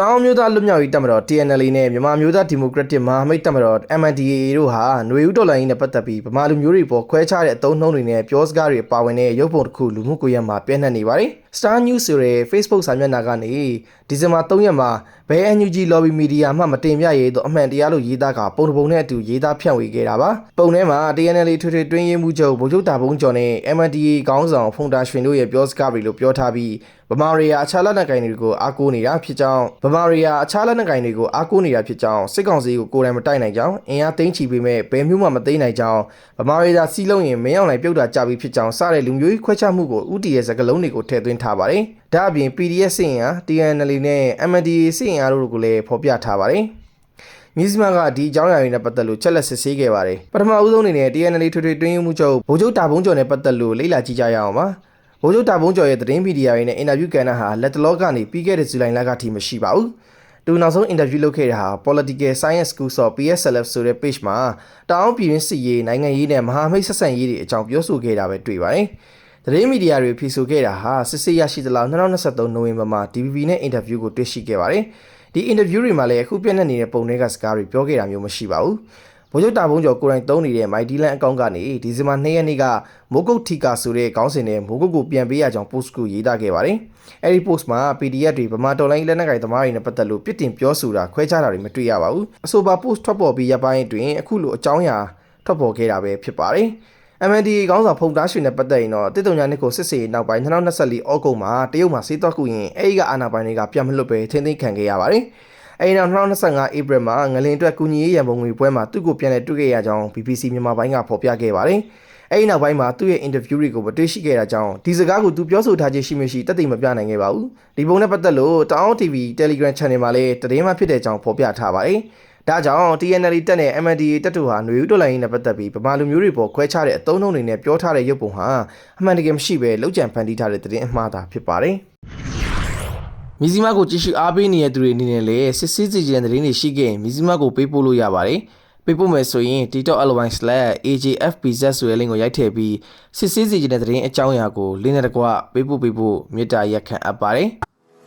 တောင်မျိုးသားလွတ်မြောက်ရေးတပ်မတော် TNL နဲ့မြန်မာမျိုးသားဒီမိုကရက်တစ်မဟာမိတ်တပ်မတော် MNDAA တို့ဟာຫນွေဦးတော်လိုင်းရေးနဲ့ပတ်သက်ပြီးဗမာလူမျိုးတွေပေါ်ခွဲခြားတဲ့အသုံးနှုန်းတွေနဲ့ပြောစကားတွေပါဝင်တဲ့ရုပ်ပုံတစ်ခုလူမှုကွန်ရက်မှာပြန့်နှံ့နေပါတယ်။ Star News ဆိုတဲ့ Facebook စာမျက်နှာကနေဒီဇင်ဘာ3ရက်မှာဘဲ NUG Lobby Media မှမတင်ပြရေးတော့အမှန်တရားလို့ရေးသားကပုံတစ်ပုံနဲ့အတူရေးသားဖြန့်ဝေခဲ့တာပါ။ပုံထဲမှာ TNL ထွေထွေတွင်းရေးမှုချုပ်ဗိုလ်ချုပ်တာဘုံကျော်နဲ့ MNDAA ခေါင်းဆောင်ဖုန်တာရွှင်တို့ရဲ့ပြောစကားတွေလို့ပြောထားပြီးဗမာရီယာအခြားလက်နက်ကိုင်တွေကိုအားကိုးနေတာဖြစ်ကြောင်းဗမာရီယာအခြားလက်နက်ကိုင်တွေကိုအားကိုးနေတာဖြစ်ကြောင်းစစ်ကောင်စီကိုကိုယ်တိုင်မတိုက်နိုင်ကြောင်းအင်အားသိမ်းချပေမဲ့ဘယ်မျိုးမှမသိနိုင်ကြောင်းဗမာရီယာစီးလုံးရင်မင်းအောင်လှိုင်ပြုတ်တာကြပြီဖြစ်ကြောင်းစတဲ့လူမျိုးရေးခွဲခြားမှုကိုဥတီရဲ့စကလုံးတွေကိုထည့်သွင်းထားပါတယ်။ဒါအပြင် PDF စစ်ရင်အား TNL နဲ့ MNDAA စစ်ရင်အားတို့ကိုလည်းဖော်ပြထားပါတယ်။မြစ်စမကဒီအကြောင်းအရာတွေနဲ့ပတ်သက်လို့ချက်လက်စစ်ဆေးခဲ့ပါတယ်ပထမဦးဆုံးအနေနဲ့ TNL ထွေထွေတွင်းရေးမှုချုပ်ဗိုလ်ချုပ်တာဘုံကျော်နဲ့ပတ်သက်လို့လေ့လာကြည့်ကြရအောင်ပါဗိုလ်ချုပ်တာဘုံကျော်ရဲ့သတင်းမီဒီယာတွေနဲ့အင်တာဗျူးကဏ္ဍဟာလက်တလောကနေပြီးခဲ့တဲ့ဇူလိုင်လကထိမရှိပါဘူးသူနောက်ဆုံးအင်တာဗျူးလုပ်ခဲ့တာဟာ Political Science School of PSLF ဆိုတဲ့ page မှာတောင်ပြည်ရင်းစစ်ရေးနိုင်ငံရေးနဲ့မဟာမိတ်ဆက်ဆံရေးတွေအကြောင်းပြောဆိုခဲ့တာပဲတွေ့ပါတယ် သတင်းမီဒီယာတွေဖြေဆိုခဲ့တာဟာစစ်စစ်ရရှိသလောက်2023နိုဝင်ဘာမှာ DVB နဲ့အင်တာဗျူးကိုတွေ့ရှိခဲ့ပါတယ်။ဒီအင်တာဗျူးတွေမှာလည်းအခုပြည့်နေနေတဲ့ပုံတွေကစကားတွေပြောခဲ့တာမျိုးမရှိပါဘူး။ဗိုလ်ချုပ်တာဘုံကျော်ကိုယ်တိုင်သုံးနေတဲ့ My Dylan အကောင့်ကနေဒီဇင်ဘာ2ရက်နေ့ကမိုးကုတ်ထီကာဆိုတဲ့ခေါင်းစဉ်နဲ့မိုးကုတ်ကိုပြန်ပေးရကြောင်း post ကိုရေးသားခဲ့ပါတယ်။အဲဒီ post မှာ PDF တွေဗမာတော်လိုင်းလက်နက်ကိုင်သမားတွေနဲ့ပတ်သက်လို့ပြစ်တင်ပြောဆိုတာခွဲခြားတာတွေမတွေ့ရပါဘူး။အဆိုပါ post ထွက်ပေါ်ပြီးရပိုင်းအတွင်းအခုလိုအကြောင်းအရာထွက်ပေါ်ခဲ့တာပဲဖြစ်ပါတယ်။ MNDA ခေါင်းဆောင်ဖုန်တားရွှေနဲ့ပတ်သက်ရင်တော့တစ်တုံညာနှစ်ကိုစစ်စေးနောက်ပိုင်း2024ဩဂုတ်မှာတရုတ်မှာစေးသွားခုရင်အဲဒီကအာဏာပိုင်တွေကပြန်မလွတ်ပဲထင်းသိမ်းခံခဲ့ရပါတယ်။အဲဒီနောက်2025 April မှာငလင်အတွက်ကုညီရေးရန်ပုံငွေပွဲမှာသူ့ကိုပြန်လည်တွေ့ခဲ့ရကြောင်း BBC မြန်မာပိုင်းကဖော်ပြခဲ့ပါတယ်။အဲဒီနောက်ပိုင်းမှာသူ့ရဲ့ interview တွေကိုမတွေ့ရှိခဲ့တာကြောင့်ဒီစကားကိုသူပြောဆိုထားခြင်းရှိမရှိတက်သိမပြနိုင်ခဲ့ပါဘူး။ဒီပုံနဲ့ပတ်သက်လို့တောင်အောင် TV Telegram Channel မှာလည်းတည်င်းမှဖြစ်တဲ့ကြောင်းဖော်ပြထားပါတယ်။ ဒါကြောင့် TNL တက်နဲ့ MNDA တက်တို့ဟာຫນွေဦးတော်လိုင်းရေးနဲ့ပတ်သက်ပြီးဗမာလူမျိုးတွေပေါ်ခွဲခြားတဲ့အသုံးအနှုန်းတွေနဲ့ပြောထားတဲ့ရုပ်ပုံဟာအမှန်တကယ်မရှိပဲလောက်ကျန်ဖန်တီးထားတဲ့သတင်းအမှားသာဖြစ်ပါတယ်။မီဇီမာကိုကြည့်ရှုအားပေးနေတဲ့သူတွေအနေနဲ့လည်းစစ်စစ်စီကြတဲ့သတင်းတွေရှိခဲ့ရင်မီဇီမာကိုပေးပို့လို့ရပါတယ်။ပေးပို့မယ်ဆိုရင် TikTok_AJFBZ ဆိုတဲ့ link ကိုရိုက်ထည့်ပြီးစစ်စစ်စီကြတဲ့သတင်းအကြောင်းအရာကို link နဲ့တကွပေးပို့ပေးဖို့မေတ္တာရက်ခံအပ်ပါတယ်။